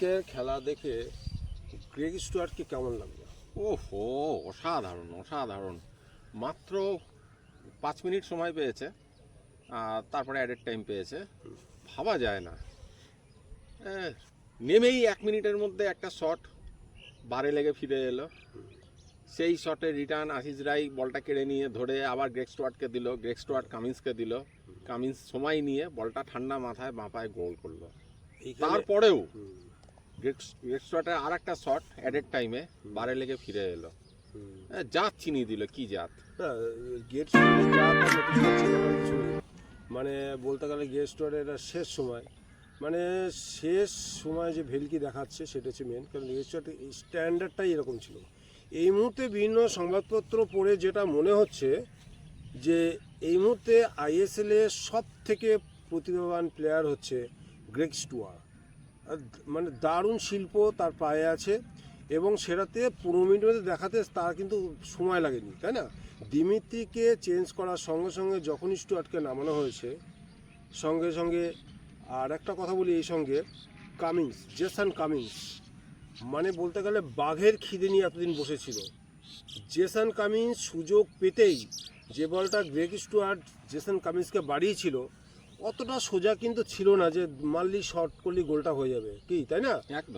কালকে খেলা দেখে গ্রেগ স্টুয়ার্টকে কেমন লাগল? ওহো অসাধারণ অসাধারণ। মাত্র পাঁচ মিনিট সময় পেয়েছে আর তারপরে অ্যাডেড টাইম পেয়েছে। ভাবা যায় না। নেমেই এক মিনিটের মধ্যে একটা শট বারে লেগে ফিরে এলো। সেই শটে রিটার্ন আশিস রাই বলটা কেড়ে নিয়ে ধরে আবার গ্রেক স্টুয়ার্টকে দিল গ্রেক স্টুয়ার্ট কামিন্সকে দিল। কামিন্স সময় নিয়ে বলটা ঠান্ডা মাথায় বাঁপায় গোল করল। তারপরেও গ্রেক স্টুয়ার্টের আর একটা শট অ্যাডেড টাইমে বারে লেগে ফিরে এলো। হুম। জাত চিনিয়ে দিল কি জাত? গেট। মানে বলতে গেলে গেট স্টোরের এটা শেষ সময়। মানে শেষ সময় যে ভেলকি দেখাচ্ছে সেটা হচ্ছে মেন কারণ গেট স্টোরের স্ট্যান্ডার্ডটাই এরকম ছিল। এই মুহূর্তে বিভিন্ন সংবাদপত্র পড়ে যেটা মনে হচ্ছে যে এই মুহূর্তে আইএসএল এর সব থেকে প্রতিভাবান প্লেয়ার হচ্ছে গ্রেগ স্টুয়ার মানে দারুণ শিল্প তার পায়ে আছে এবং সেটাতে পনেরো মিনিটের মধ্যে দেখাতে তার কিন্তু সময় লাগেনি, তাই না? দিমিত্রিকে চেঞ্জ করার সঙ্গে সঙ্গে যখনই স্টুয়ার্টকে নামানো হয়েছে, সঙ্গে সঙ্গে আর একটা কথা বলি এই সঙ্গে কামিংস জেসান কামিংস মানে বলতে গেলে বাঘের খিদে নিয়ে এতদিন বসেছিল। জেসান কামিন্স সুযোগ পেতেই যে বলটা গ্রেগ স্টুয়ার্ট জেসান কামিন্সকে বাড়িয়েছিল অতটা সোজা কিন্তু ছিল না যে মারলি শর্ট করলি গোলটা হয়ে যাবে। কি তাই না?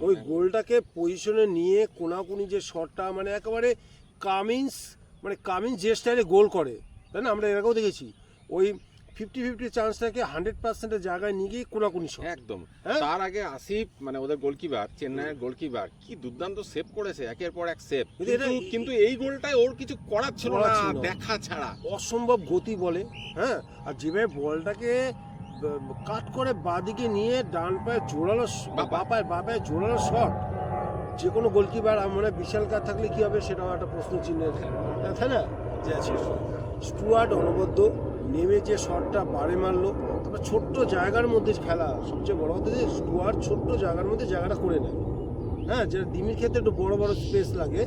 ওই গোলটাকে পজিশনে নিয়ে কোনাকুনি যে শটটা মানে একেবারে কামিন্স মানে কামিন্স যে স্টাইলে গোল করে তাই না? আমরা এর আগেও দেখেছি। ওই ফিফটি ফিফটি চান্সটাকে হান্ড্রেড পার্সেন্টের জায়গায় নিয়ে গিয়ে কোনাকুনি শট একদম। হ্যাঁ? তার আগে আসিফ মানে ওদের গোলকিপার চেন্নাইয়ের গোলকিপার কি দুর্দান্ত সেভ করেছে একের পর এক সেভ কিন্তু এই গোলটায় ওর কিছু করার ছিল না। দেখা ছাড়া। অসম্ভব গতি বলে হ্যাঁ? আর যেভাবে বলটাকে কাট করে বাদিকে নিয়ে ডান পায়ে জোরালো শ- বা পায়ে বা পায়ে জোরালো শট। যে কোনো গোলকিপার মনে বিশাল কাজ থাকলে কি হবে সেটাও একটা প্রশ্ন চিহ্নের তাই না? যে আছে স্টুয়ার্ট অনবদ্য নেমে যে শটটা বারে মারলো তারপর ছোট্ট জায়গার মধ্যে খেলা। সবচেয়ে বড় কথা যে স্টুয়ার্ট ছোট্ট জায়গার মধ্যে জায়গাটা করে নেয়। হ্যাঁ যেটা ডিমির ক্ষেত্রে একটু বড় বড় স্পেস লাগে।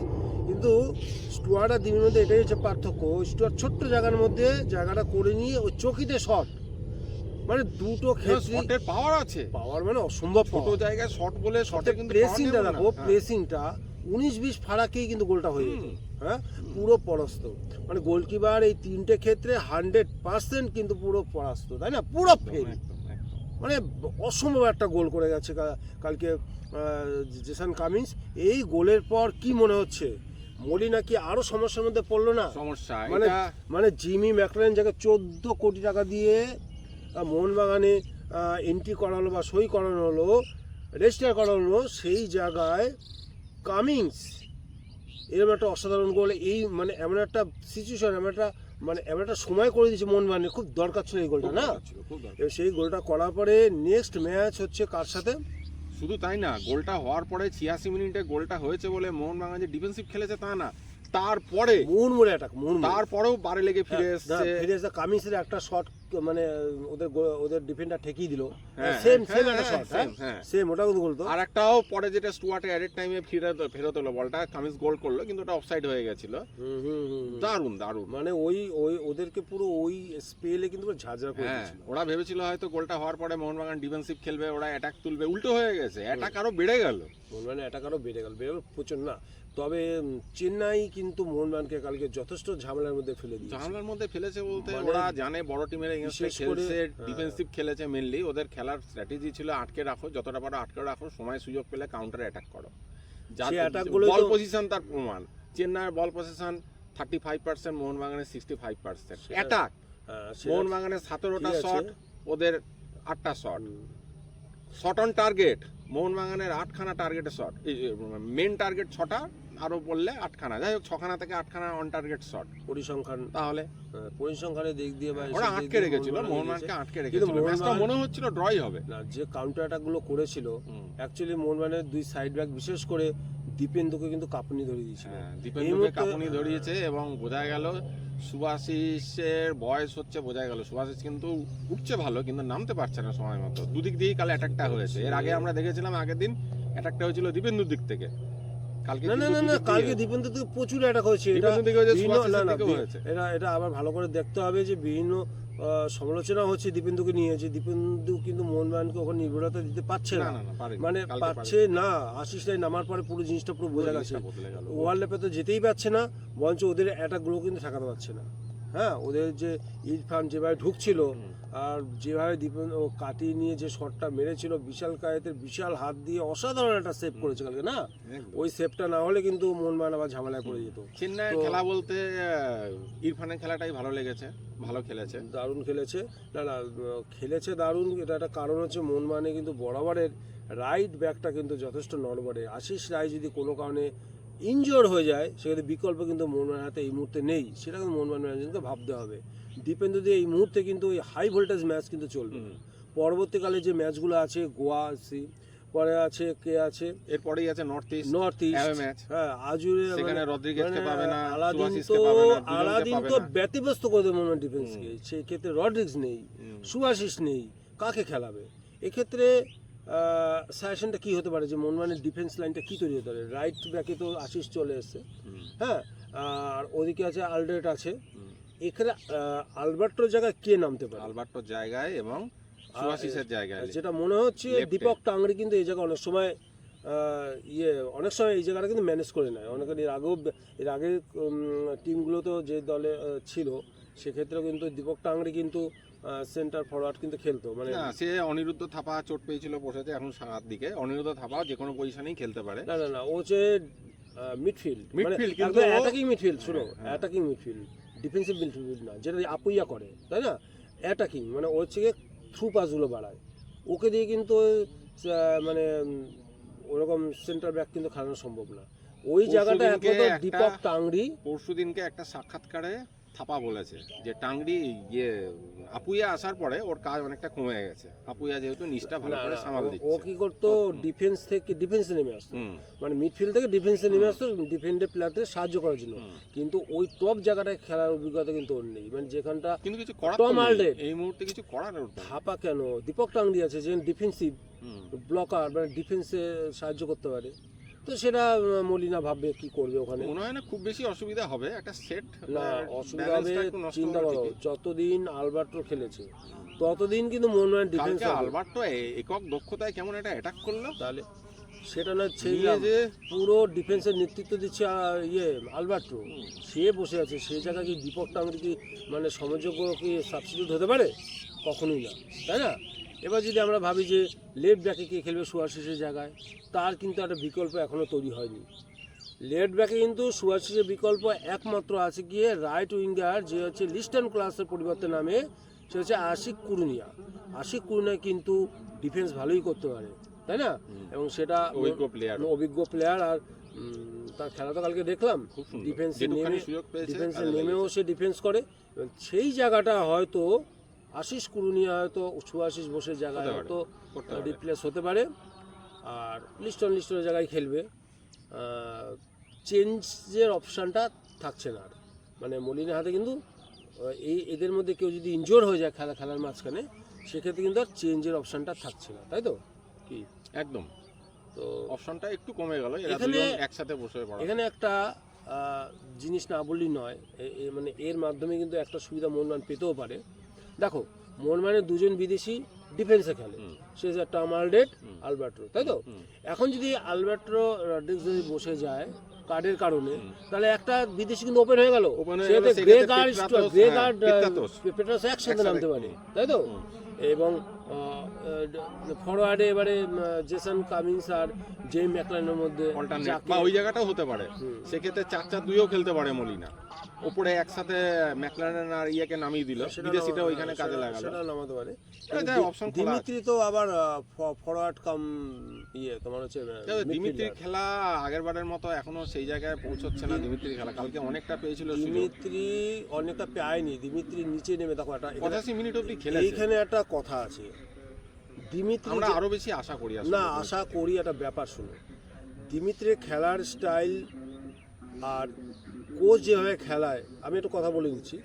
কিন্তু স্টুয়ার্ট আর ডিমির মধ্যে এটাই হচ্ছে পার্থক্য। স্টুয়ার্ট ছোট্ট জায়গার মধ্যে জায়গাটা করে নিয়ে ওই চকিতে শট। মানে দুটো ক্ষেত্রে পাওয়ার আছে। পাওয়ার মানে অসম্ভব ছোট জায়গায় শট বলে শটে কিন্তু প্রেসিংটা। দেখো। প্রেসিংটা উনিশ বিশ ফারাকেই কিন্তু গোলটা হয়ে যেত। হ্যাঁ? পুরো পরাস্ত। মানে গোলকিপার এই তিনটে ক্ষেত্রে হান্ড্রেড পার্সেন্ট কিন্তু পুরো পরাস্ত তাই না? পুরো ফেল। মানে অসম্ভব একটা গোল করে গেছে কালকে জেসান কামিন্স। এই গোলের পর কি মনে হচ্ছে? মলি নাকি আরও সমস্যার মধ্যে পড়ল না? সমস্যা মানে মানে জিমি ম্যাকলেন যাকে চোদ্দ কোটি টাকা দিয়ে মোহনবাগানে এন্ট্রি করালো বা সই করানো হলো রেজিস্টার করানো হলো সেই জায়গায় কামিংস এরকম একটা অসাধারণ গোল এই মানে এমন একটা সিচুয়েশন এমন একটা মানে এমন একটা সময় করে দিয়েছে মোহনবাগানে। খুব দরকার ছিল এই গোলটা না। সেই গোলটা করার পরে নেক্সট ম্যাচ হচ্ছে কার সাথে? শুধু তাই না গোলটা হওয়ার পরে ছিয়াশি মিনিটে গোলটা হয়েছে বলে মোহনবাগান যে ডিফেন্সিভ খেলেছে তা না তারপরে মুড়মুড়ে অ্যাটাক মুড়মুড়ে তারপরেও বারে লেগে ফিরে হ্যাঁ, এসছে। ফিরে এসে কামিংসের একটা শট মানে ওদের ওদের ডিফেন্ডার ঠেকিয়ে দিল। সেম সেম একটা শট। সেম ওটা কিন্তু বলতো আর একটাও পরে যেটা স্টুয়ার্টে অ্যাডেড টাইমে ফেরত ফেরত হলো বলটা কামিজ গোল করল কিন্তু ওটা অফসাইড হয়ে গেছিল। দারুণ দারুণ। মানে ওই ওই ওদেরকে পুরো ওই স্পেলে কিন্তু ঝাঁঝরা করে হ্যাঁ ওরা ভেবেছিল হয়তো গোলটা হওয়ার পরে মোহনবাগান ডিফেন্সিভ খেলবে ওরা অ্যাটাক তুলবে উল্টো হয়ে গেছে। অ্যাটাক আরও বেড়ে গেল। মোহনবাগান অ্যাটাক আরও বেড়ে গেল বেড়ে প্রচুর না। তবে চেন্নাই কিন্তু মোহনবাগানকে কালকে যথেষ্ট ঝামেলার মধ্যে ফেলে দিয়েছে। জানলার মধ্যে ফেলেছে বলতে মানে ওরা জানে বড় টিমের এগেনস্টে খেলছে হ্যাঁ। ডিফেন্সিভ খেলেছে মেনলি ওদের খেলার স্ট্র্যাটেজি ছিল আটকে রাখো যতটা পারো আটকে রাখো সময় সুযোগ পেলে কাউন্টার অ্যাটাক করো। বল পজিশন তার প্রমাণ। চেন্নাইয়ের ball position thirty five percent মোহনবাগানের সিক্সটি ফাইভ পার্সেন্ট অ্যাটাক হ্যাঁ, মোহনবাগানের সতেরোটা শট ওদের আটটা শট শট অন টার্গেট মোহনবাগানের আটখানা টার্গেটের শট মেন টার্গেট ছটা আরও বললে আটখানা। যাই হোক ছখানা থেকে আটখানা অন টার্গেট শট পরিসংখ্যান। তাহলে? হ্যাঁ, পরিসংখ্যানের দিক দিয়ে বা ওরা আটকে রেখেছিল মোহনবাগান মোহনবাগানকে। আটকে কিন্তু রেখেছিল। ম্যাচটা মনে হচ্ছিল ড্রই হবে। না যে কাউন্টার অ্যাটাকগুলো করেছিল। অ্যাকচুয়ালি মোহনবাগানের দুই সাইড ব্যাক বিশেষ করে দীপেন্দুকে কিন্তু কাঁপুনি ধরিয়ে দিয়েছিল। হ্যাঁ, দীপেন্দুকে কাঁপুনি ধরিয়েছে এবং বোঝা গেল সুভাশিসের বয়স হচ্ছে বোঝা গেল সুভাশিস কিন্তু উঠছে ভালো কিন্তু নামতে পারছে না সময় মতো। দুদিক দিয়েই কালে অ্যাটাকটা হয়েছে। এর আগে আমরা দেখেছিলাম আগের দিন অ্যাটাকটা হয়েছিল দীপেন্দুর দিক থেকে। কালকে না না না না কালকে দিয়ে- থেকে প্রচুর অ্যাটাক হয়েছে এটা দীপেন্দু থেকে হয়েছে, বিভিন্ন- সুভাষিসের না না থেকেও বি- হয়েছে। এটা এটা আবার ভালো করে দেখতে হবে যে বিভিন্ন সমালোচনা হচ্ছে দীপেন্দুকে নিয়ে যে দীপেন্দু কিন্তু মোহনবাগানকে ওখানে নির্ভরতা দিতে পারছে না। মানে পারছে পাচ্ছে না আশিস রায় নামার পরে পুরো জিনিসটা পুরো বোঝা গেছে। ওয়ার্ল্ড ল্যাপে তো যেতেই পারছে না বরঞ্চ ওদের অ্যাটাকগুলো কিন্তু ঠেকাতে পারছে না হ্যাঁ ওদের যে ইরফান যেভাবে ঢুকছিল আর যেভাবে দীপেন ও কাটিয়ে নিয়ে যে শটটা মেরেছিল বিশাল কায়েতের বিশাল হাত দিয়ে অসাধারণ একটা সেভ করেছে কালকে না? ওই সেভটা না হলে কিন্তু মোহনবাগান আবার ঝামেলায় পড়ে যেত। চেন্নাই খেলা বলতে ইরফানের খেলাটাই ভালো লেগেছে ভালো খেলেছে। দারুণ খেলেছে। না না খেলেছে দারুণ এটা একটা কারণ হচ্ছে মোহনবাগানে কিন্তু বরাবরের রাইট ব্যাকটা কিন্তু যথেষ্ট নড়বড়ে। আশিস রায় যদি কোনো কারণে ইনজোর হয়ে যায় সেক্ষেত্রে বিকল্প কিন্তু মোহনবাগানের হাতে এই মুহূর্তে নেই। সেটা কিন্তু মোহনবাগান ম্যানেজমেন্টকে ভাবতে হবে। দীপেন্দু দিয়ে এই মুহূর্তে কিন্তু ওই হাই ভোল্টেজ ম্যাচ কিন্তু চলবে। পরবর্তীকালে যে ম্যাচগুলো আছে গোয়া সি পরে আছে কে আছে? এরপরেই আছে north east north east match হ্যাঁ আজুরে সেখানে মানে- রদ্রিগেজকে মানে পাবে না আলাদিন তো আলাদিন তো ব্যতিব্যস্ত করে দেবে মোহন ডিফেন্সকে সেই ক্ষেত্রে রড্রিক্স নেই। সুভাশিস নেই কাকে খেলাবে? এক্ষেত্রে সাজেশনটা কি হতে পারে? যে মোহনবাগানের ডিফেন্স লাইনটা কি তৈরি হতে পারে? রাইট ব্যাকে তো আশিস চলে এসছে। হ্যাঁ? আর ওদিকে আছে আলড্রেট আছে। এখানে আলবার্টোর জায়গায় কে নামতে পারে? আলবার্টোর জায়গায় এবং সুভাশিসের জায়গায় যেটা মনে হচ্ছে দীপক টাংরি কিন্তু এই জায়গায় অনেক সময় ইয়ে অনেক সময় এই জায়গাটা কিন্তু ম্যানেজ করে নেয়। অনেক এর আগেও এর আগের টিমগুলো তো যে দলে ছিল সেক্ষেত্রেও কিন্তু দীপক টাংরি কিন্তু সেন্টার ফরওয়ার্ড কিন্তু খেলতো মানে না সে অনিরুদ্ধ থাপা চোট পেয়েছিল বসেছে এখন সাত দিকে। অনিরুদ্ধ থাপা যে কোনো পজিশনেই খেলতে পারে। না না না ও হচ্ছে মিডফিল্ড মানে Midfield, কিন্তু অ্যাটাকিং মিডফিল্ড শোনো। অ্যাটাকিং মিডফিল্ড ডিফেন্সিভ মিডফিল্ড না যেটা আপুইয়া করে তাই না? অ্যাটাকিং মানে ও হচ্ছে থ্রু পাসগুলো বাড়ায়। ওকে দিয়ে কিন্তু মানে ওরকম সেন্টার ব্যাক কিন্তু খেলানো সম্ভব না। ওই জায়গাটা একমাত্র দীপক টাংরি পরশু দিনকে একটা সাক্ষাৎকারে থাপা বলেছে যে টাংরি ইয়ে আপুইয়া আসার পরে ওর কাজ অনেকটা কমে গেছে। আপুইয়া যেহেতু নিচটা ভালো করে সামাল ও- ও কি করতো? ডিফেন্স থেকে ডিফেন্সে নেমে আসতো। মানে মিডফিল্ড থেকে ডিফেন্সে নেমে আসতো ডিফেন্ডের প্লেয়ারদের সাহায্য করার জন্য। কিন্তু ওই টপ জায়গাটায় খেলার অভিজ্ঞতা কিন্তু ওর নেই। মানে যেখানটা কিন্তু কিছু করার নেই। এই মুহূর্তে কিছু করার থাপা কেন? দীপক টাংরি আছে যে ডিফেন্সিভ ব্লকার মানে ডিফেন্সে সাহায্য করতে পারে। তো সেটা মলিনা ভাববে কি করবে ওখানে। মনে হয় না খুব বেশি অসুবিধা হবে একটা সেট না অসুবিধা হবে চিন্তা করো যতদিন আলবার্টো খেলেছে ততদিন কিন্তু মোহনবাগান ডিফেন্স আলবার্টো একক দক্ষতায় কেমন একটা অ্যাটাক করল তাহলে সেটা না নিয়ে যে পুরো ডিফেন্সের নেতৃত্ব দিচ্ছে ইয়ে আলবার্টো। সে বসে আছে সেই জায়গায় কি দীপক টাংরি কি মানে সমযোগ্য কি সাবস্টিটিউট হতে পারে? কখনোই না তাই না? এবার যদি আমরা ভাবি যে লেফট ব্যাকে কে খেলবে সুয়াশিসের জায়গায়? তার কিন্তু একটা বিকল্প এখনও তৈরি হয়নি। লেট ব্যাকে কিন্তু সুয়াশিসের বিকল্প একমাত্র আছে গিয়ে রাইট উইঙ্গার যে হচ্ছে লিস্টার্ন ক্লাসের পরিবর্তে নামে সে হচ্ছে আশিক কুরুনিয়া। আশিক কুরুনিয়া কিন্তু ডিফেন্স ভালোই করতে পারে তাই না? এবং সেটা অভিজ্ঞ প্লেয়ার অভিজ্ঞ প্লেয়ার আর তার খেলা তো কালকে দেখলাম। ডিফেন্সে নেমে ডিফেন্সে নেমেও সে ডিফেন্স করে। এবং সেই জায়গাটা হয়তো আশিস কুরুনিয়া হয়তো সুআশিস বোসের জায়গায় হয়তো রিপ্লেস হতে পারে। আর লিস্টন লিস্টনের জায়গায় খেলবে। চেঞ্জের অপশানটা থাকছে না আর। মানে মলিনের হাতে কিন্তু এই এদের মধ্যে কেউ যদি ইনজোর হয়ে যায় খেলা খেলার মাঝখানে সেক্ষেত্রে কিন্তু আর চেঞ্জের অপশানটা থাকছে না তাই তো? কি? একদম। তো অপশনটা একটু কমে গেল এরা এখানে- একসাথে বসে এখানে একটা জিনিস না বললেই নয় মানে এর মাধ্যমে কিন্তু একটা সুবিধা মোহনবাগান পেতেও পারে। দেখো মোহনবাগানের দুজন বিদেশি ডিফেন্সে খেলে। সে যে টামালডেট হুম। আলবার্টো তাই তো? এখন যদি আলবার্টো রড্রিক্স যদি বসে যায় কার্ডের কারণে তাহলে একটা বিদেশি কিন্তু ওপেন হয়ে গেল। Grey পেট্রাতোস, grey পেট্রাতোস। পেট্রাস একসাথে নামতে পারে তাই তো? এবং ফরওয়ার্ডে এবারে জেসন কামিন্স আর জেম ম্যাকলানের মধ্যে বা ওই জায়গাটাও হতে পারে। সেক্ষেত্রে চার চার দুইও খেলতে পারে মলিনা। ওপরে একসাথে ম্যাকলারেন আর ইয়েকে নামিয়ে দিল। বিদেশিটা ওইখানে কাজে সেটা- লাগালো। সেটা নামাতে পারে। খোলা দিমিত্রি তো আবার ফরওয়ার্ড কাম ইয়ে তোমার হচ্ছে দিমিত্রির খেলা। আগের বারের মতো এখনও সেই জায়গায় পৌঁছচ্ছে না দিমিত্রির খেলা। কালকে অনেকটা পেয়েছিল দিমিত্রি অনেকটা পায়নি দিমিত্রি নিচে নেমে দেখো একটা পঁচাশি মিনিট অব্দি খেলেছে। এইখানে একটা কথা আছে। দিমিত্রি আমরা আরও বেশি আশা করি না আশা করি একটা ব্যাপার শুনো দিমিত্রির খেলার স্টাইল আর কোচ যেভাবে খেলায়, আমি একটু কথা বলে দিচ্ছি।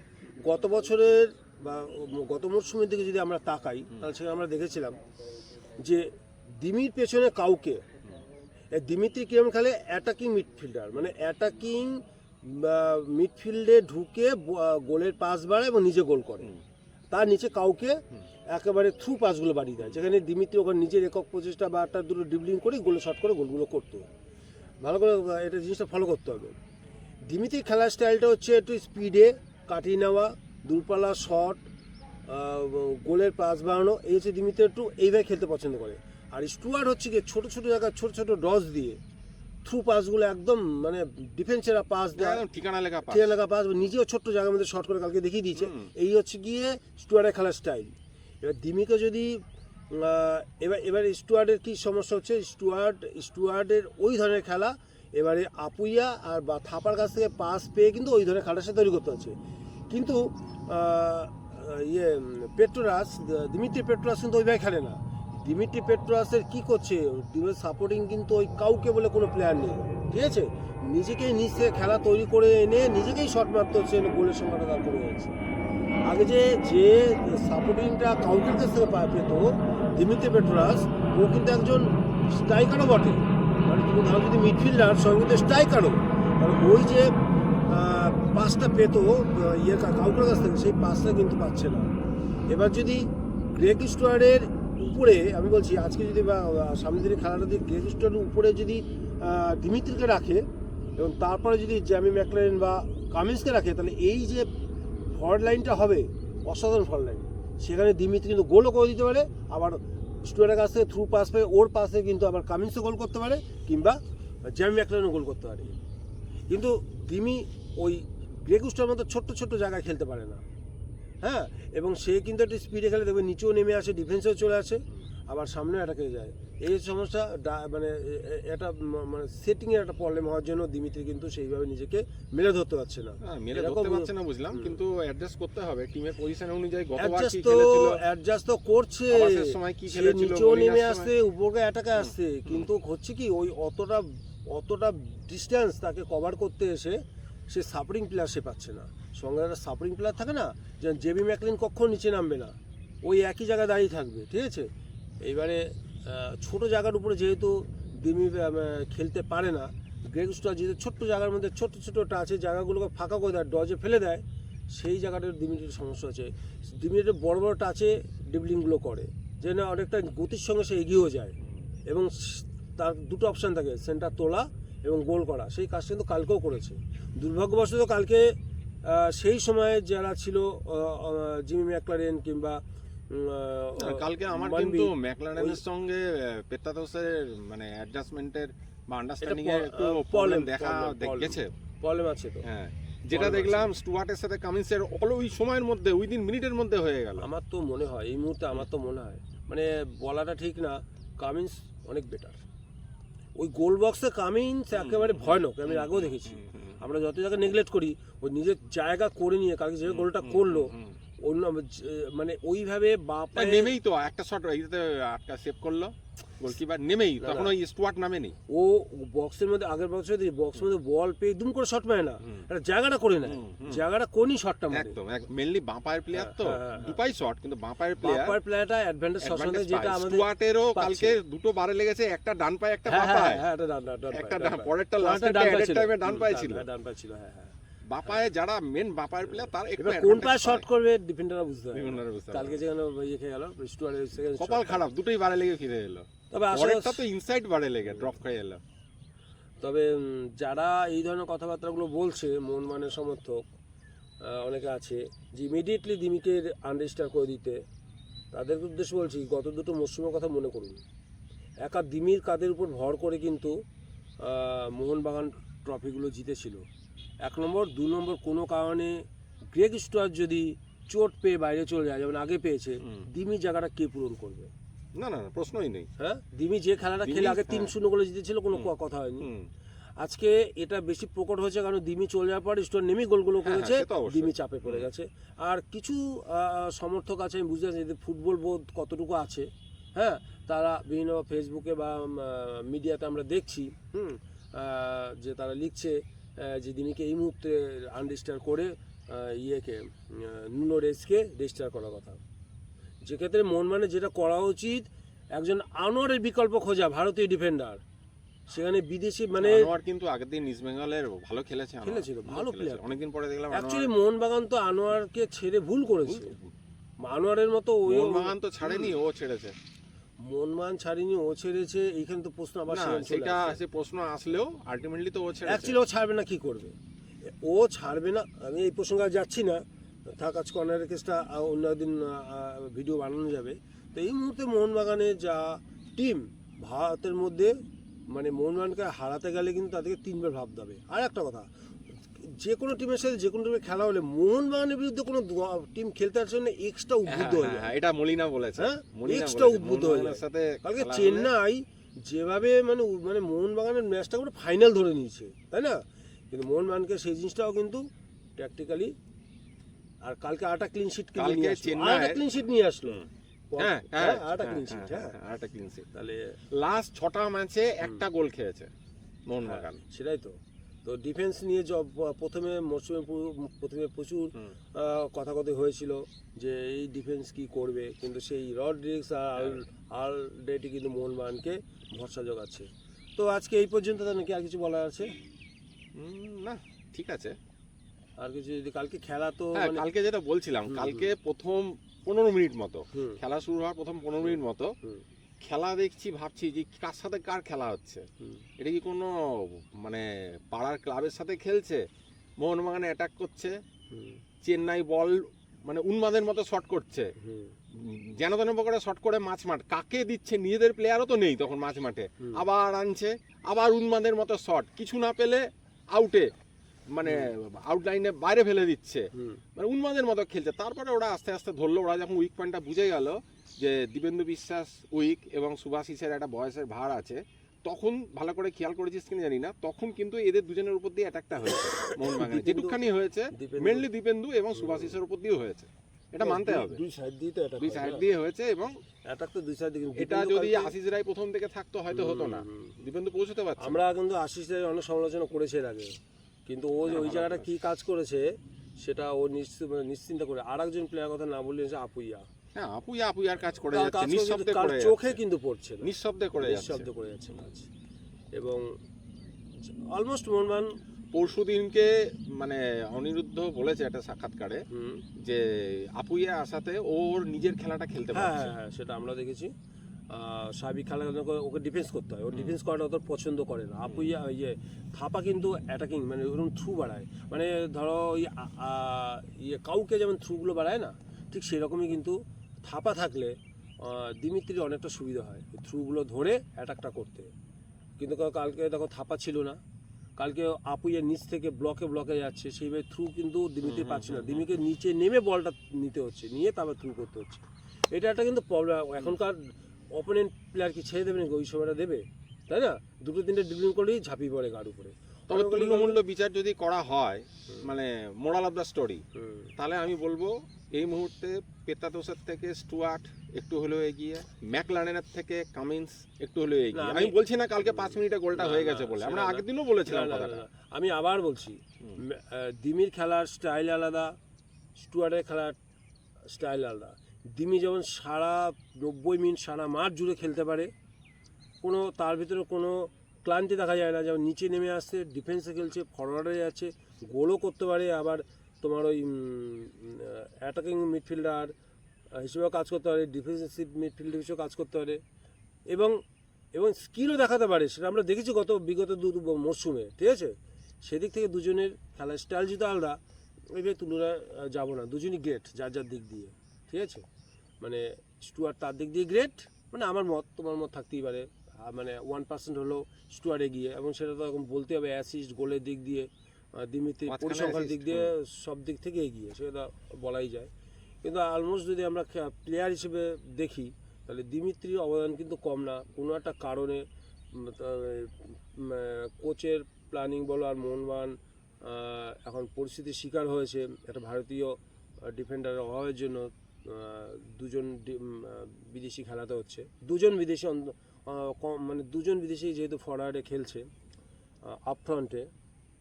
গত বছরের বা গত মরশুমের দিকে যদি আমরা তাকাই, তাহলে সেখানে আমরা দেখেছিলাম যে দিমির পেছনে কাউকে দিমিত্রি কিরম খেলে? অ্যাটাকিং মিডফিল্ডার মানে অ্যাটাকিং মিডফিল্ডে ঢুকে গোলের পাস বাড়ায় এবং নিজে গোল করে। তার নিচে কাউকে একেবারে থ্রু পাসগুলো বাড়িয়ে দেয়। যেখানে দিমিত্রি ওখানে নিজের একক প্রচেষ্টা বা একটা দুটো ডিবলিং করে গোলে শট করে গোলগুলো করতো। ভালো করে, এটা জিনিসটা ফলো করতে হবে। দিমিত্রি খেলার স্টাইলটা হচ্ছে একটু স্পিডে কাটিয়ে নেওয়া দূরপাল্লা শট গোলের পাস বাড়ানো। এই হচ্ছে দিমিত্রি একটু এইভাবে খেলতে পছন্দ করে। আর স্টুয়ার্ট হচ্ছে গিয়ে ছোটো ছোটো জায়গায় ছোটো ছোটো ডস দিয়ে থ্রু পাসগুলো একদম মানে ডিফেন্সের পাস দেয়। ঠিকানা লেখা পাস ঠিক লাগা পাস নিজেও ছোট্ট জায়গার মধ্যে শর্ট করে কালকে দেখিয়ে দিয়েছে। এই হচ্ছে গিয়ে স্টুয়ার্ডের খেলার স্টাইল এবার দিমিকে যদি এবার এবার স্টুয়ার্ডের কী সমস্যা হচ্ছে? স্টুয়ার্ড স্টুয়ার্ডের ওই ধরনের খেলা এবারে আপুইয়া আর বা থাপার কাছ থেকে পাস পেয়ে কিন্তু ওই ধরনের খেলাটা সে তৈরি করতে হচ্ছে। কিন্তু ইয়ে পেট্রোরাস, দিমিত্রি পেট্রোরাস কিন্তু ওইভাবে খেলে না। দিমিত্রি পেট্রোরাসের কি করছে? টিমের সাপোর্টিং কিন্তু ওই কাউকে বলে কোনো প্লেয়ার নেই। ঠিক আছে? নিজেকেই নিজ থেকে খেলা তৈরি করে এনে নিজেকেই শট মারতে হচ্ছে গোলের সংখ্যাটা তার কমে যাচ্ছে। আগে যে যে সাপোর্টিংটা কাউকের কাছ থেকে পেত, দিমিত্রি পেট্রোরাস, ও কিন্তু একজন স্ট্রাইকারও বটে। তুমি ধরো যদি মিডফিল্ডার সঙ্গে কিন্তু স্ট্রাইকারও কারণ ওই যে পাসটা পেত ইয়ে কাউকের কাছ থেকে, সেই পাসটা কিন্তু পাচ্ছে না। এবার যদি গ্রেক স্টোয়ারের উপরে, আমি বলছি, আজকে যদি বা সামনের খেলাটা যদি গ্রেগ স্টোয়ারের উপরে যদি দিমিত্রিকে রাখে, এবং তারপরে যদি জ্যামি ম্যাকলেন বা কামিন্সকে রাখে, তাহলে এই যে ফরওয়ার্ড লাইনটা হবে, অসাধারণ ফরওয়ার্ড লাইন সেখানে দিমিত্রি কিন্তু গোলও করে দিতে পারে, আবার স্টুয়ারের কাছ থেকে থ্রু পাস পেয়ে ওর পাশে কিন্তু আবার কামিন্সও গোল করতে পারে কিংবা জ্যাম ম্যাকলেনও গোল করতে পারে। কিন্তু তিমি ওই গ্রেগুস্টার মতো ছোট্ট ছোট্ট জায়গায় খেলতে পারে না। হ্যাঁ? এবং সে কিন্তু একটা স্পিডে খেলে দেখবে, নিচেও নেমে আসে ডিফেন্সেও চলে আসে। আবার সামনেও অ্যাটাকে যায়। এই সমস্যা মানে এটা মানে সেটিংয়ের একটা প্রবলেম হওয়ার জন্য দিমিত্রি কিন্তু সেইভাবে নিজেকে মেলে ধরতে পারছে না। হ্যাঁ, মেরে ধরতে পারছে না বুঝলাম কিন্তু অ্যাডজাস্ট করতে হবে। টিমের পজিশন অনুযায়ী গতবার কি খেলেছিল? অ্যাডজাস্ট তো করছে। সময় কি খেলেছিল, মলিনার নেমে? আসছে উপরে অ্যাটাকে আসছে। কিন্তু হচ্ছে কি ওই অতটা অতটা ডিস্টেন্স তাকে কভার করতে এসে সে সাপোর্টিং প্লেয়ার সে পাচ্ছে না। সঙ্গে একটা সাপোর্টিং প্লেয়ার থাকে না যে জেবি ম্যাকলিন কখনো নিচে নামবে না। ওই একই জায়গায় দাঁড়িয়ে থাকবে ঠিক আছে? এইবারে আহ, ছোট জায়গার উপরে যেহেতু ডিমি খেলতে পারে না গ্রেগ যেহেতু ছোট্ট জায়গার মধ্যে ছোট ছোট টাচে জায়গাগুলোকে ফাঁকা করে দেয় ডজে ফেলে দেয় সেই জায়গাটার দিমিটির সমস্যা আছে দিমিটির বড় বড় টাচে ডিবলিংগুলো করে যে না অনেকটা গতির সঙ্গে সে এগিয়েও যায়। এবং তার দুটো অপশান থাকে সেন্টার তোলা এবং গোল করা সেই কাজটা কিন্তু কালকেও করেছে। দুর্ভাগ্যবশত কালকে সেই সময়ে যারা ছিল জিমি ম্যাকলারেন কিংবা কালকে আমার কিন্তু ম্যাকলারেনের সঙ্গে পেত্তাতোসের মানে অ্যাডজাস্টমেন্টের বা আন্ডারস্ট্যান্ডিং এর একটু প্রবলেম দেখা গেছে। প্রবলেম আছে তো। হ্যাঁ যেটা দেখলাম স্টুয়ার্টের সাথে কামিন্সের অল ওই সময়ের মধ্যে উইদিন মিনিটের মধ্যে হয়ে গেল। আমার তো মনে হয় এই মুহূর্তে আমার তো মনে হয় মানে বলাটা ঠিক না কামিন্স অনেক বেটার ওই গোল বক্সে কামিন্স একেবারে ভয়ানক আমি আগেও দেখেছি। আমরা যত জায়গায় নেগলেক্ট করি ওই নিজের জায়গা করে নিয়ে কালকে যে গোলটা করল অন্য মানে ওইভাবে তাই নেমেই তো একটা শট ইতে আটকা সেভ করল গোলকিপার নেমেই তখন। ওই স্টুয়ার্ট নামেনি। ও বক্সের মধ্যে আগের বক্সে বক্সের মধ্যে বল পেয়ে দুম করে শট মারে না। একটা জায়গাটা করে নেয়। জায়গাটা কোনই শটটা মারে। একদম মেনলি বাঁ পায়ের প্লেয়ার তো হ্যাঁ, হ্যাঁ, হ্যাঁ। দুপাই শট কিন্তু বাঁ পায়ের প্লেয়ার বাপার প্লেয়ারটা অ্যাডভান্টেজ সবসময় যেটা আমাদের কালকে দুটো বারে লেগেছে একটা ডান পায়ে একটা বাঁ পায়ে। হ্যাঁ এটা ডান ডান একটা ডান পরেরটা লাস্টে টাইমে ডান পায়ে ছিল। ডান পায়ে ছিল হ্যাঁ হ্যাঁ। বাঁ পায়ে যারা মেন বাঁ পায়ের প্লেয়ার তার একটু কোন পায়ে। শট করবে ডিফেন্ডাররা বুঝতে পারে বিভিন্ন না। রা বুঝতে কালকে যেখানে ইয়ে খেয়ে গেল স্টুয়ারের সেকেন্ড কপাল খারাপ দুটোই বারে লেগে ফিরে এলো। তবে আসলে পরেরটা তো ইনসাইড বারে লেগে ড্রপ খেয়ে এলো। তবে যারা এই ধরনের কথাবার্তাগুলো বলছে মন মানের সমর্থক অনেকে আছে যে ইমিডিয়েটলি দিমিকে আনরেজিস্টার করে দিতে তাদের উদ্দেশ্যে বলছি গত দুটো মরশুমের কথা মনে করুন। একা দিমির কাদের উপর ভর করে কিন্তু মোহনবাগান ট্রফিগুলো জিতেছিল। এক নম্বর দু নম্বর কোনো কারণে গ্রেগ স্টোয়ার যদি চোট পেয়ে বাইরে চলে যায় যেমন আগে পেয়েছে। দিমি জায়গাটা কে পূরণ করবে? না না প্রশ্নই নেই। হ্যাঁ? দিমি যে খেলাটা খেলে আগে তিন হ্যাঁ। শূন্য গোলে জিতেছিল কোনো কথা হয়নি। আজকে এটা বেশি প্রকট হয়েছে কারণ দিমি চলে যাওয়ার পর স্টোর নেমে গোলগুলো হ্যাঁ, করেছে সে তো দিমি চাপে পড়ে গেছে। আর কিছু সমর্থক আছে আমি বুঝতে পারছি যে ফুটবল বোধ কতটুকু আছে। হ্যাঁ? তারা বিভিন্ন ফেসবুকে বা মিডিয়াতে আমরা দেখছি হুম যে তারা লিখছে যে দিমিকে এই মুহূর্তে আনরেজিস্টার করে ইয়েকে নুনো রেসকে রেজিস্টার করার কথা। যেক্ষেত্রে মন মানে যেটা করা উচিত একজন আনোয়ারের বিকল্প খোঁজা ভারতীয় ডিফেন্ডার সেখানে বিদেশি মানে আনোয়ার কিন্তু আগের দিন ইস্ট বেঙ্গলের ভালো খেলেছে খেলেছিল, ভালো player। অনেকদিন পরে দেখলাম অ্যাকচুয়ালি মোহনবাগান তো আনোয়ারকে ছেড়ে ভুল করেছে। আনোয়ারের মতো ওই মোহনবাগান তো ছাড়েনি ও ছেড়েছে। মোহনবাগান ছাড়িনি ও ছেড়েছে এইখানে তো প্রশ্ন আবার সেটা সে প্রশ্ন আসলেও আলটিমেটলি তো ও ছেড়েছে। অ্যাকচুয়ালি ও ছাড়বে না কি করবে? ও ছাড়বে না আমি এই প্রসঙ্গে যাচ্ছি না। থাক আজ কর্নারের কেসটা অন্য দিন ভিডিও বানানো যাবে। তো এই মুহূর্তে মোহনবাগানের যা টিম ভারতের মধ্যে মানে মোহনবাগানকে হারাতে গেলে কিন্তু তাদেরকে তিনবার ভাবতে হবে। আর একটা কথা যে কোনো টিমের সাথে যে কোনো টিমের খেলা হলে মোহনবাগানের বিরুদ্ধে কোনো টিম খেলতে আসার জন্য এক্সট্রা উদ্বুদ্ধ হ্যাঁ, হয়ে হ্যাঁ, যায় এটা মলিনা বলেছে। হ্যাঁ? Extra উদ্বুদ্ধ হয়ে যায়। সাথে কালকে চেন্নাই যেভাবে মানে মানে মোহনবাগানের ম্যাচটা পুরো ফাইনাল ধরে নিয়েছে তাই না? কিন্তু মোহনবাগানকে সেই জিনিসটাও কিন্তু ট্যাকটিক্যালি আর কালকে আটা ক্লিন শিট কালকে নিয়ে আসলো। চেন্নাই- আটা ক্লিন শিট নিয়ে আসলো। হ্যাঁ হ্যাঁ হ্যাঁ আটা হ্যাঁ, ক্লিন শিট হ্যাঁ, হ্যাঁ হ্যাঁ, তাহলে লাস্ট ছটা ম্যাচে একটা গোল খেয়েছে মোহনবাগান। হ্যাঁ, সেটাই তো। তো ডিফেন্স নিয়ে জব প্রথমে মরশুমে প্রথমে প্রচুর হুম। আহ, কথা কথা হয়েছিল যে এই ডিফেন্স কি করবে কিন্তু সেই রড্রিক্স আর অলরেডি কিন্তু মোহনবাগানকে ভরসা জোগাচ্ছে। তো আজকে এই পর্যন্ত তার নাকি আর কিছু বলার আছে? না ঠিক আছে। আর কিছু যদি কালকে খেলা তো হ্যাঁ মানে কালকে যেটা বলছিলাম কালকে প্রথম পনেরো মিনিট মতো খেলা শুরু হওয়ার প্রথম পনেরো মিনিট মতো খেলা দেখছি ভাবছি যে কার সাথে কার খেলা হচ্ছে। এটা কি কোনো মানে পাড়ার ক্লাবের সাথে খেলছে? মোহনবাগানে অ্যাটাক করছে। চেন্নাই বল মানে উন্মাদের মতো শট করছে। যেন তেন পকড়ে শট করে মাছ মাঠ কাকে দিচ্ছে? নিজেদের প্লেয়ারও তো নেই তখন মাঝ মাঠে। আবার আনছে আবার উন্মাদের মতো শট কিছু না পেলে আউটে মানে আউটলাইনে বাইরে ফেলে দিচ্ছে। মানে উন্মাদের মতো খেলছে। তারপরে ওরা আস্তে আস্তে ধরলো ওরা যখন উইক পয়েন্টটা বুঝে গেল যে দিবেন্দু বিশ্বাস উইক এবং সুভাশিসের একটা বয়সের ভার আছে তখন ভালো করে খেয়াল করেছিস কিনা জানি না তখন কিন্তু এদের দুজনের উপর দিয়ে অ্যাটাকটা হয়েছে মোহনবাগানে। দীপেন্দু- যেটুকখানি হয়েছে মেনলি দীপেন্দু এবং সুভাশিসের উপর দিয়েও হয়েছে। এটা মানতে হবে। দুই সাইড দিয়ে তো এটা দুই সাইড দিয়ে হয়েছে এবং অ্যাটাক তো দুই সাইড দিয়ে এটা যদি আশিস রায় প্রথম থেকে থাকতো হয়তো হতো না। দীপেন্দু পৌঁছতে পারছে। আমরা কিন্তু আশিস রায়ের অনেক সমালোচনা করেছে এর আগে। কিন্তু ও ওই জায়গাটা করেছে। কি কাজ করেছে সেটা ও নিশ্চিত মানে নিশ্চিন্ত করে। আর একজন প্লেয়ার কথা না বললে হচ্ছে আপুইয়া। হ্যাঁ আপুই আপুই আর কাজ করে যাচ্ছে নিঃশব্দে করে চোখে কিন্তু পড়ছে না। নিঃশব্দে করে যাচ্ছে। নিঃশব্দ করে যাচ্ছে কাজ। এবং অলমোস্ট মনমান পরশু দিনকে মানে অনিরুদ্ধ বলেছে একটা সাক্ষাৎকারে হুম। যে আপুইয়া আসাতে ওর নিজের খেলাটা খেলতে হ্যাঁ পারছে। হ্যাঁ হ্যাঁ সেটা আমরা দেখেছি। সাবিক খেলা ওকে ডিফেন্স করতে হয়। ও ডিফেন্স করাটা অত পছন্দ করে না। আপুইয়া ইয়ে থাপা কিন্তু অ্যাটাকিং মানে ওরকম থ্রু বাড়ায়। মানে ধরো ইয়ে কাউকে যেমন থ্রুগুলো বাড়ায় না ঠিক সেরকমই কিন্তু থাপা থাকলে দিমিত্রির অনেকটা সুবিধা হয় থ্রুগুলো ধরে অ্যাটাকটা করতে। কিন্তু কালকে দেখো থাপা ছিল না। কালকে আপুইয়ের নিচ থেকে ব্লকে ব্লকে যাচ্ছে সেইভাবে থ্রু কিন্তু দিমিত্রি পাচ্ছে না। দিমিকে নিচে নেমে বলটা নিতে হচ্ছে নিয়ে তারপর থ্রু করতে হচ্ছে। এটা একটা কিন্তু প্রবলেম এখনকার অপোনেন্ট প্লেয়ার কি ছেড়ে দেবে নাকি? ওই সময়টা দেবে তাই না? দুটো তিনটে ড্রিবলিং করলেই ঝাঁপিয়ে পড়ে গাড় উপরে। তবে তুল্যমূল্য বিচার যদি করা হয় মানে মোরাল অফ দ্য স্টোরি তাহলে আমি বলব এই মুহূর্তে পেতাতোসের থেকে স্টুয়ার্ট একটু হলেও এগিয়ে ম্যাকলারেনের থেকে কামিন্স একটু হলেও এগিয়ে। আমি বলছি না কালকে পাঁচ মিনিটে গোলটা হয়ে গেছে বলে। আমরা আগের দিনও বলেছিলাম। আমি আবার বলছি। দিমির খেলার স্টাইল আলাদা স্টুয়ার্টের খেলার স্টাইল আলাদা। দিমি যেমন সারা নব্বই মিনিট, সারা মাঠ জুড়ে খেলতে পারে, কোনো তার ভিতরে কোনো ক্লান্তি দেখা যায় না। যেমন নিচে নেমে আসছে ডিফেন্সে খেলছে ফরওয়ার্ডে যাচ্ছে গোলও করতে পারে। আবার তোমার ওই অ্যাটাকিং মিডফিল্ডার হিসেবেও কাজ করতে পারে ডিফেন্সিভ মিডফিল্ড হিসেবেও কাজ করতে পারে। এবং এবং স্কিলও দেখাতে পারে, সেটা আমরা দেখেছি গত, বিগত দু মরশুমে, ঠিক আছে? সেদিক থেকে দুজনের খেলার স্টাইল যদি আলাদা এবার তুলনা যাব না, দুজনই গ্রেট যার যার দিক দিয়ে, ঠিক আছে? মানে স্টুয়ার্ট তার দিক দিয়ে গ্রেট মানে আমার মত তোমার মত থাকতেই পারে। মানে ওয়ান পার্সেন্ট হলেও স্টুয়ার্ট এগিয়ে এবং সেটা তো এখন বলতে হবে অ্যাসিস্ট গোলের দিক দিয়ে দিমিত্রি পরিসংখ্যার দিক দিয়ে সব দিক থেকে এগিয়ে সেটা বলাই যায়। কিন্তু অলমোস্ট যদি আমরা প্লেয়ার হিসেবে দেখি তাহলে দিমিত্রির অবদান কিন্তু কম না। কোনো একটা কারণে কোচের প্ল্যানিং বলো আর মোহনবাগান আহ, এখন পরিস্থিতির শিকার হয়েছে একটা ভারতীয় ডিফেন্ডারের অভাবের জন্য দুজন বিদেশি খেলাতে হচ্ছে। দুজন বিদেশি মানে দুজন বিদেশি যেহেতু ফরওয়ার্ডে খেলছে আপ ফ্রন্টে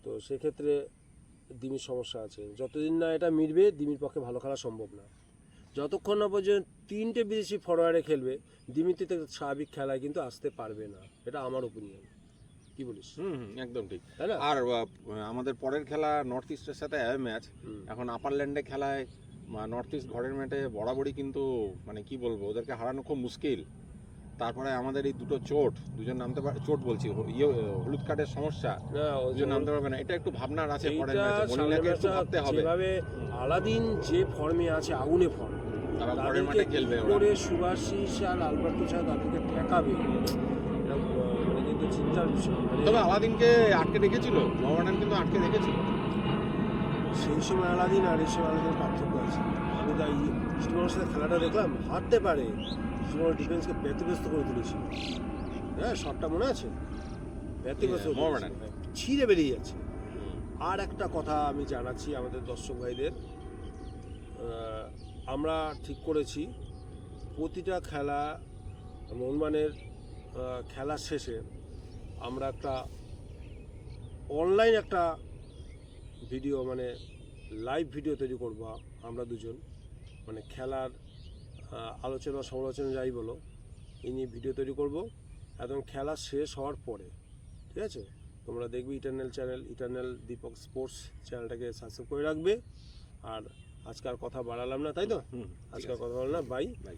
তো সেক্ষেত্রে দিমির সমস্যা আছে। যতদিন না এটা মিটবে দিমির পক্ষে ভালো খেলা সম্ভব না। যতক্ষণ না পর্যন্ত তিনটে বিদেশি ফরওয়ার্ডে খেলবে দিমিত্রি থেকে স্বাভাবিক খেলায় কিন্তু আসতে পারবে না। এটা আমার ওপিনিয়ন কি বলিস? হুম হুম, একদম ঠিক। তাই না? আর আমাদের পরের খেলা নর্থ ইস্টের সাথে ম্যাচ। এখন আপারল্যান্ডে খেলায় নর্থ ইস্ট ঘরের ম্যাটে বরাবরই কিন্তু মানে কি বলব ওদেরকে হারানো খুব মুশকিল। তারপরে আমাদের এই দুটো চোট দুজন নামতে পারে চোট বলছি ইয়ে হলুদ কার্ডের সমস্যা দুজন নামতে পারবে না। এটা একটু ভাবনার আছে পরের ম্যাচে সামনের একটু ভাবতে হবে। যেভাবে আলাদিন যে ফর্মে আছে আগুনে ফর্ম পরের মাঠে খেলবে ওরা। সুভাষিস আর আলবার্টো ছাড়া তাদেরকে ঠেকাবে? মানে কিন্তু চিন্তার বিষয়। মানে তবে আলাদিনকে আটকে রেখেছিল মোহামেডান কিন্তু আটকে রেখেছিল। সেই সময় আলাদিন আর এই সময় আলাদিন পার্থক্য ইস্টবেঙ্গলের সাথে খেলাটা দেখলাম হারতে পারে। ইস্টবেঙ্গল ডিফেন্সকে ব্যতিব্যস্ত করে তুলেছিল। হ্যাঁ শটটা মনে আছে? ব্যতিব্যস্ত ছিঁড়ে বেরিয়ে যাচ্ছে। আর একটা কথা আমি জানাচ্ছি আমাদের দর্শক ভাইদের। আমরা ঠিক করেছি প্রতিটা খেলা মোহনবানের আহ, খেলা শেষে আমরা একটা অনলাইন একটা ভিডিও মানে লাইভ ভিডিও তৈরি করব আমরা দুজন। মানে খেলার আলোচনা সমালোচনা যাই বলো এই নিয়ে ভিডিও তৈরি করব। এবং খেলা শেষ হওয়ার পরে ঠিক আছে? তোমরা দেখবে eternal channel eternal Deepak sports চ্যানেলটাকে সাবস্ক্রাইব করে রাখবে। আর আজকাল কথা বাড়ালাম না তাই তো? আজকাল কথা বললাম না বাই বাই